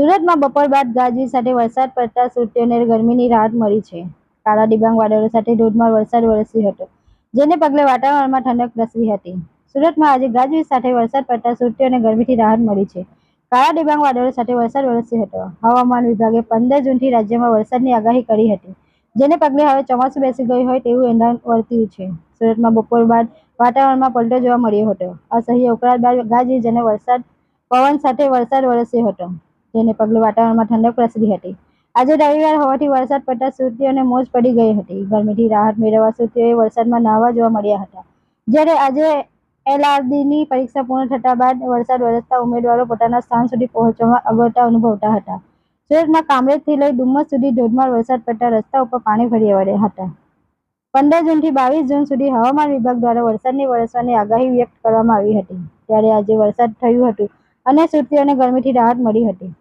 સુરતમાં બપોર બાદ ગાજવીજ સાથે વરસાદ પડતા સુરતીઓને ગરમીની રાહત મળી છે. કાળા ડિબાંગ વાદળો સાથે ધોધમાર વરસાદ વરસ્યો હતો, જેને પગલે વાતાવરણમાં ઠંડક પ્રસરી હતી. સુરતમાં આજે ગાજવીજ સાથે વરસાદ પડતા સુરતીઓને ગરમીથી રાહત મળી છે. કાળા ડિબાંગ વાદળો સાથે વરસાદ વરસ્યો હતો. હવામાન વિભાગે પંદર જૂનથી રાજ્યમાં વરસાદની આગાહી કરી હતી, જેને પગલે હવે ચોમાસું બેસી ગયું હોય તેવું એંધાણ વર્ત્યું છે. સુરતમાં બપોર બાદ વાતાવરણમાં પલટો જોવા મળ્યો હતો. અસહ્ય ઉકળાટ બાદ ગાજવીજ અને વરસાદ પવન સાથે વરસાદ વરસ્યો હતો. જેને પગલે વાતાવરણમાં ઠંડક પ્રસરી હતી. આજે રવિવાર હોવાથી વરસાદ પડતા સુરતીઓને મોજ પડી ગઈ હતી. ગરમીથી રાહત મેળવવા સુરતીઓએ વરસાદમાં નાહવા જોવા મળ્યા હતા. જ્યારે આજે એલઆરડીની પરીક્ષા પૂર્ણ થતા બાદ વરસાદ વરસતા ઉમેદવારો પોતાના સ્થાન સુધી પહોંચવામાં અગવડતા અનુભવતા હતા. સુરતમાં કામરેજથી લઈ ડુમ્મસ સુધી ધોધમાર વરસાદ પડતા રસ્તા ઉપર પાણી ફરી વળ્યા હતા. પંદર જૂનથી બાવીસ જૂન સુધી હવામાન વિભાગ દ્વારા વરસાદની વરસવાની આગાહી વ્યક્ત કરવામાં આવી હતી. ત્યારે આજે વરસાદ થયું હતું અને સુરતીઓને ગરમીથી રાહત મળી હતી.